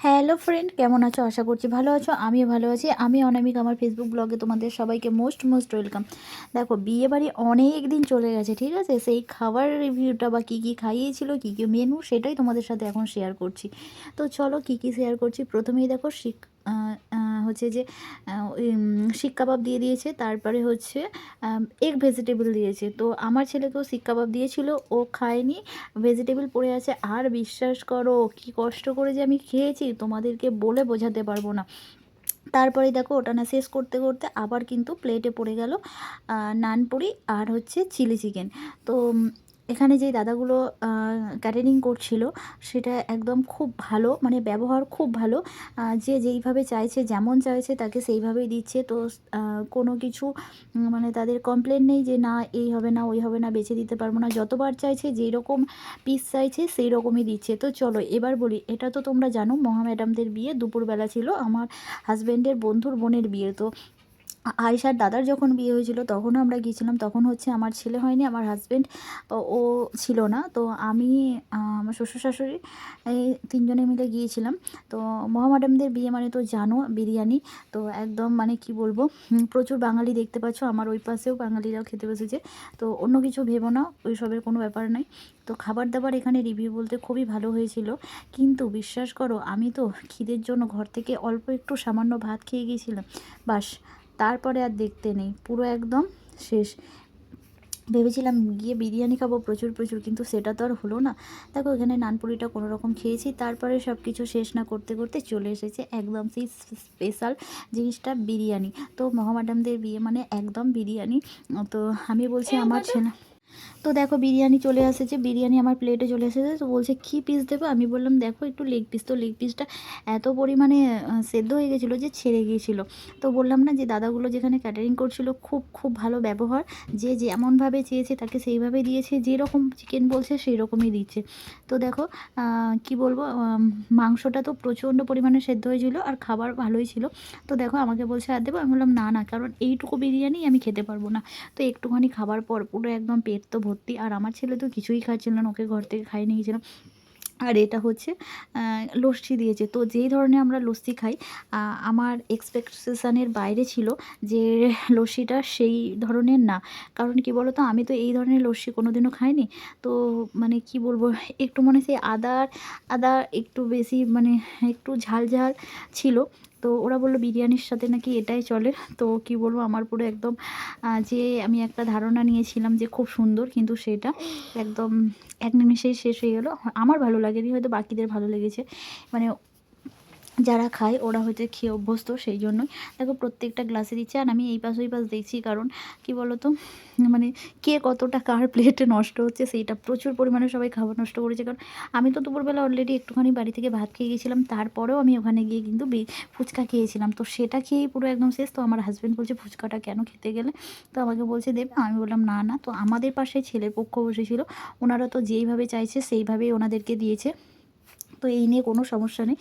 Hello friend কেমন আছো? আশা করছি ভালো আছো আমিও ভালো আছি। আমি অনামিক আমার ফেসবুক ব্লগে তোমাদের সবাইকে মোস্ট মোস্ট ওয়েলকাম দেখো বিয়ে বাড়ি অনেক দিন চলে গেছে ঠিক আছে? সেই খাবার রিভিউটা বা কী কী খাইয়েছিল কী কী মেনু সেটাই তোমাদের সাথে এখন শেয়ার করছি। তো চলো কী কী শেয়ার করছি? প্রথমেই দেখো আহ, হচ্ছে যে শিক কাবাব দিয়ে দিয়েছে, তারপরে হচ্ছে এগ ভেজিটেবল দিয়েছে। তো আমার ছেলেকেও শিক কাবাব দিয়েছিল, ও খায়নি ভেজিটেবল পড়ে আছে। আর বিশ্বাস করো, কি কষ্ট করে যে আমি খেয়েছি, তোমাদেরকে বলে বোঝাতে পারব না। তারপরে দেখো, ওটা না শেষ করতে করতে আবার কিন্তু প্লেটে পড়ে গেল নানপুরি আর হচ্ছে চিলি চিকেন তো এখানে যেই দাদাগুলো ক্যাটারিং করছিল, সেটা একদম খুব ভালো মানে ব্যবহার খুব ভালো। যে যেইভাবে চাইছে, যেমন চাইছে, তাকে সেইভাবেই দিচ্ছে। তো কোনো কিছু মানে তাদের কমপ্লেন নেই যে, না, এই হবে না, ওই হবে না, বেছে দিতে পারব না। যতবার চাইছে যেই রকম পিস চাইছে সেই রকমই দিচ্ছে। তো চলো, এবার বলি, এটা তো তোমরা জানো মহা ম্যাডামদের বিয়ে, দুপুরবেলা ছিল আমার হাজব্যান্ডের বন্ধুর বোনের বিয়ে। তো আয়েশার দাদার যখন বিয়ে হয়েছিল, তখনও আমরা গিয়েছিলাম। তখন হচ্ছে আমার ছেলে হয়নি, আমার হাজব্যান্ড ও ছিল না। তো আমি আমার শ্বশুর শাশুড়ি, এই তিনজনে মিলে গিয়েছিলাম। তো মহা ম্যাডামদের বিয়ে মানে তো জানো, বিরিয়ানি। তো একদম মানে কি বলব প্রচুর বাঙালি দেখতে পাচ্ছ। আমার ওই পাশেও বাঙালিরাও খেতে বসেছে। তো অন্য কিছু ভেবো না ওই সবের কোনো ব্যাপার নাই। তো খাবার দাবার এখানে রিভিউ বলতে খুবই ভালো হয়েছিল। কিন্তু বিশ্বাস করো, আমি তো খিদের জন্য ঘর থেকে অল্প একটু সামান্য ভাত খেয়ে গিয়েছিলাম। বাস তারপরে আর দেখতে নেই পুরো একদম শেষ। ভেবেছিলাম গিয়ে বিরিয়ানি খাব প্রচুর প্রচুর কিন্তু সেটা তো আর হলো না। দেখো এখানে নানপুরিটা কোনো রকম খেয়েছি তারপরে সব কিছু শেষ না করতে করতে চলে এসেছে একদম সেই স্পেশাল জিনিসটা বিরিয়ানি। তো মহামাডামদের বিয়ে মানে একদম বিরিয়ানি। তো আমি বলছি আমার ছেলে তো দেখো বিরিয়ানি চলে এসেছে, বিরিয়ানি আমার প্লেটে চলে এসেছে, তো বলছে, কী পিস দেবো? আমি বললাম, দেখো একটু লেগ পিস তো লেগ পিসটা এত পরিমাণে সেদ্ধ হয়ে গেছিল যে ছেড়ে গিয়েছিল। তো বললাম না যে দাদাগুলো যেখানে ক্যাটারিং করছিল, খুব খুব ভালো ব্যবহার। যে যেমনভাবে চেয়েছে তাকে সেইভাবে দিয়েছে, যেরকম চিকেন বলছে সেই রকমই দিচ্ছে। তো দেখো কি বলব মাংসটা তো প্রচণ্ড পরিমাণে সেদ্ধ হয়েছিল আর খাবার ভালোই ছিল। তো দেখো, আমাকে বলছে, আর দেবো? আমি বললাম, না না, কারণ এইটুকু বিরিয়ানি আমি খেতে পারব না। তো একটুখানি খাবার পর পুরো একদম পেট তো ভর্তি, আর আমার ছেলে তো কিছুই খাচ্ছিল না, ওকে ঘর থেকে খাইয়ে নিয়েছিলাম। আর এটা হচ্ছে লস্যি দিয়েছে। তো যেই ধরনের আমরা লস্যি খাই আমার এক্সপেকটেশনের বাইরে ছিল যে লস্যিটা সেই ধরনের না। কারণ কি বলো তো আমি তো এই ধরনের লস্যি কোনোদিনও খাইনি। তো মানে কি বলব, একটু মানে সেই আদার আদা একটু বেশি মানে একটু ঝাল ঝাল ছিল। তো ওরা বলল বিরিয়ানির সাথে নাকি এটাই চলে। তো কি বলব, আমার পুরো একদম যে আমি একটা ধারণা নিয়েছিলাম যে খুব সুন্দর কিন্তু সেটা একদম এক নিমেষেই শেষ হয়ে গেলো। আমার ভালো লাগেনি, হয়তো বাকিদের ভালো লেগেছে। মানে যারা খায়, ওরা হয়তো খেয়ে অভ্যস্ত, সেই জন্যই। দেখো, প্রত্যেকটা গ্লাসে দিচ্ছে, আর আমি এই পাশ ওই পাশ দেখছি, কারণ কি বলো তো মানে কে কতটা কার প্লেটে নষ্ট হচ্ছে, সেইটা প্রচুর পরিমাণে সবাই খাবার নষ্ট করেছে। কারণ আমি তো দুপুরবেলা অলরেডি একটুখানি বাড়ি থেকে ভাত খেয়ে গেছিলাম, তারপরেও আমি ওখানে গিয়ে কিন্তু ফুচকা খেয়েছিলাম। তো সেটা খেয়েই পুরো একদম শেষ। তো আমার হাজব্যান্ড বলছে, ফুচকাটা কেন খেতে গেলে? তো আমাকে বলছে, দেবে, আমি বললাম, না না। তো আমাদের পাশে ছেলের পক্ষ বসেছিল। ওনারা তো যেইভাবে চাইছে, সেইভাবেই ওনাদেরকে দিয়েছে। তো এই নিয়ে কোনো সমস্যা নেই।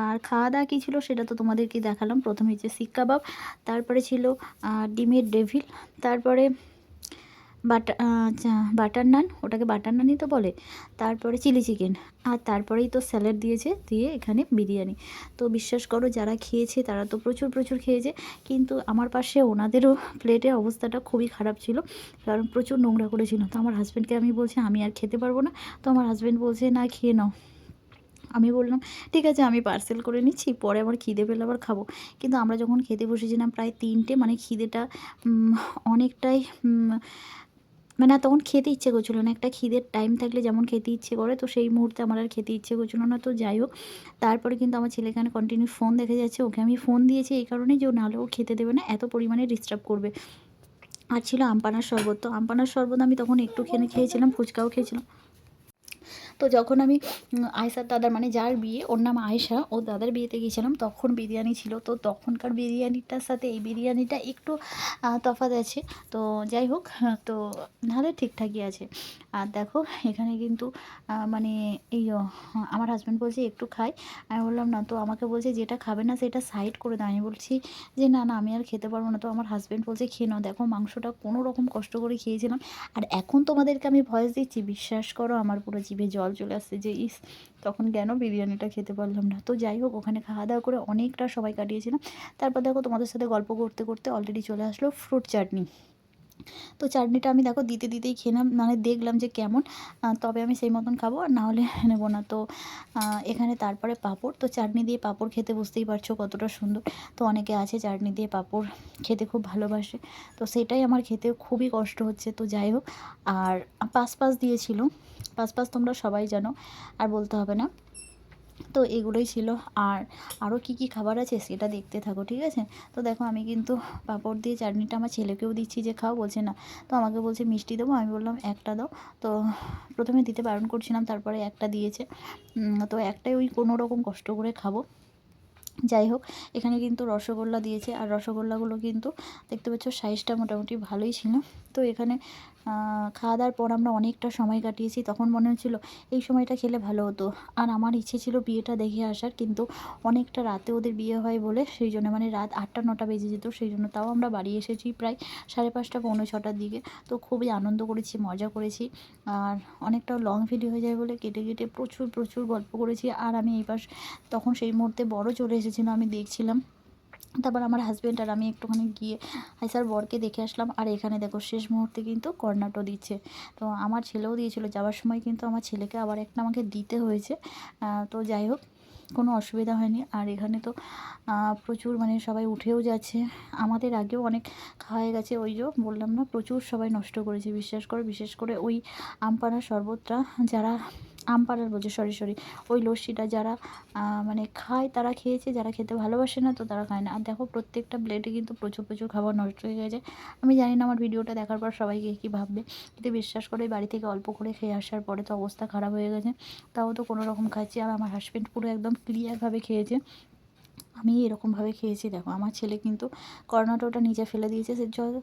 আর খাওয়া দাওয়া কী ছিল সেটা তো তোমাদেরকে দেখালাম। প্রথমে হচ্ছে শিক কাবাব, তারপরে ছিল ডিমের ডেভিল, তারপরে বাটার বাটার নান, ওটাকে বাটার নানই তো বলে, তারপরে চিলি চিকেন, আর তারপরেই তো স্যালাড দিয়েছে, দিয়ে এখানে বিরিয়ানি। তো বিশ্বাস করো, যারা খেয়েছে তারা তো প্রচুর প্রচুর খেয়েছে, কিন্তু আমার পাশে ওনাদেরও প্লেটের অবস্থাটা খুবই খারাপ ছিল, কারণ প্রচুর নোংরা করেছিল। তো আমার হাজব্যান্ডকে আমি বলছি, আমি আর খেতে পারব না। তো আমার হাজব্যান্ড বলছে, না, খেয়ে নাও। আমি বললাম, ঠিক আছে, আমি পার্সেল করে নিচ্ছি, পরে আবার খিদে পেলে আবার খাব। কিন্তু আমরা যখন খেতে বসেছিলাম প্রায় তিনটে মানে খিদেটা অনেকটাই মানে তখন খেতে ইচ্ছে করছিল না। একটা খিদের টাইম থাকলে যেমন খেতে ইচ্ছে করে, তো সেই মুহূর্তে আমার আর খেতে ইচ্ছে করছিল না। তো যাই হোক, তারপরে কিন্তু আমার ছেলে এখানে কন্টিনিউ ফোন দেখে যাচ্ছে, ওকে আমি ফোন দিয়েছি এই কারণেই যে নাহলে ও খেতে দেবে না, এত পরিমাণে ডিস্টার্ব করবে। আর ছিল আমপানার শরবত। তো আমপানার শরবত আমি তখন একটুখানি খেয়েছিলাম, ফুচকাও খেয়েছিলাম। তো যখন আমি উম, আয়েশার দাদার মানে যার বিয়ে ওর নাম আয়েশা ও দাদার বিয়েতে গিয়েছিলাম তখন বিরিয়ানি ছিল। তো তখনকার বিরিয়ানিটার সাথে এই বিরিয়ানিটা একটু তফাৎ আছে। তো যাই হোক হ্যাঁ, তো নাহলে ঠিকঠাকই আছে। আর দেখো এখানে কিন্তু মানে এই আমার হাজব্যান্ড বলছে একটু খাই। আমি বললাম না তো আমাকে বলছে যেটা খাবে না সেটা সাইড করে দাও। আমি বলছি যে না না আমি আর খেতে পারব না। তো আমার হাজব্যান্ড বলছে খেয়ে নাও। দেখো মাংসটা কোনো রকম কষ্ট করে খেয়েছিলাম। আর এখন তোমাদেরকে আমি ভয়েস দিচ্ছি বিশ্বাস করো আমার পুরো জল জল চলে আসছে যে, ইস, তখন কেন বিরিয়ানিটা খেতে পারলাম না? তো যাই হোক, ওখানে খাওয়া দাওয়া করে অনেকটা সবাই কাটিয়েছিলাম। তারপর দেখো তোমাদের সাথে গল্প করতে করতে অলরেডি চলে আসলো ফ্রুট চাটনি তো চাটনিটা আমি দেখো দিতে দিতেই খেলাম মানে দেখলাম যে কেমন তবে আমি সেই মতন খাব আর না হলে নেব না। তো এখানে তারপরে পাঁপড়, তো চাটনি দিয়ে পাঁপড় খেতে বুঝতেই পারছ কতটা সুন্দর। তো অনেকে আছে চাটনি দিয়ে পাঁপড় খেতে খুব ভালোবাসে। তো সেটাই আমার খেতে খুবই কষ্ট হচ্ছে। তো যাই হোক, আর পাঁচ পাঁচ দিয়েছিল। পাঁচ পাঁচ তোমরা সবাই জানো, আর বলতে হবে না। তো এগুলোই ছিল। আর আরও কী কী খাবার আছে সেটা দেখতে থাকো, ঠিক আছে? তো দেখো আমি কিন্তু পাঁপড় দিয়ে চাটনিটা আমার ছেলেকেও দিচ্ছি যে খাও, বলছে না। তো আমাকে বলছে, মিষ্টি দেবো? আমি বললাম, একটা দাও। তো প্রথমে দিতে বারণ করছিলাম, তারপরে একটা দিয়েছে। তো একটাই ওই কোনো রকম কষ্ট করে খাব। যাই হোক, এখানে কিন্তু রসগোল্লা দিয়েছে। আর রসগোল্লাগুলো কিন্তু দেখতে পাচ্ছ সাইজটা মোটামুটি ভালোই ছিল। তো এখানে খাওয়া দাওয়ার পর আমরা অনেকটা সময় কাটিয়েছি। তখন মনে হচ্ছিল এই সময়টা খেলে ভালো হতো। আর আমার ইচ্ছে ছিল বিয়েটা দেখে আসার, কিন্তু অনেকটা রাতে ওদের বিয়ে হয় বলে সেই জন্য মানে রাত আটটা, নটা বেজে যেত, সেই জন্য তাও আমরা বাড়ি এসেছি প্রায় সাড়ে পাঁচটা, পৌনে ছটার দিকে। তো খুবই আনন্দ করেছি, মজা করেছি। আর অনেকটা লং ভিডিও হয়ে যায় বলে কেটে কেটে প্রচুর প্রচুর গল্প করেছি। আর আমি এই পাশ, তখন সেই মুহূর্তে বড় চলে এসেছিল, আমি দেখছিলাম। তারপর আমার হাজব্যান্ড আর আমি একটুখানি গিয়ে হাইসার বরকে দেখে আসলাম। আর এখানে দেখো শেষ মুহূর্তে কিন্তু কর্নাটো দিচ্ছে। তো আমার ছেলেও দিয়েছিল। যাওয়ার সময় কিন্তু আমার ছেলেকে আবার একটা আমাকে দিতে হয়েছে। তো যাই হোক, কোনো অসুবিধা হয়নি। আর এখানে তো প্রচুর মানে সবাই উঠেও যাচ্ছে। আমাদের আগেও অনেক খাওয়া গেছে। ওই যে বললাম না, প্রচুর সবাই নষ্ট করেছে। বিশ্বাস করে, বিশেষ করে ওই আমপাড়া শরবতটা যারা আমপাড়ার বলছে সরি সরি। ওই লস্যিটা যারা মানে খায়, তারা খেয়েছে, যারা খেতে ভালোবাসে না, তো তারা খায় না। আর দেখো, প্রত্যেকটা প্লেটে কিন্তু প্রচুর প্রচুর খাবার নষ্ট হয়ে গেছে। আমি জানি না, আমার ভিডিওটা দেখার পর সবাইকে কী ভাববে। কিন্তু বিশ্বাস করে বাড়ি থেকে অল্প করে খেয়ে আসার পরে তো অবস্থা খারাপ হয়ে গেছে। তাও তো কোনো রকম খাচ্ছি। আর আমার হাজব্যান্ড পুরো একদম ক্লিয়ারভাবে খেয়েছে। আমি এরকমভাবে খেয়েছি, দেখো। আমার ছেলে কিন্তু কর্নাটোটা নিচে ফেলে দিয়েছে, সে জ-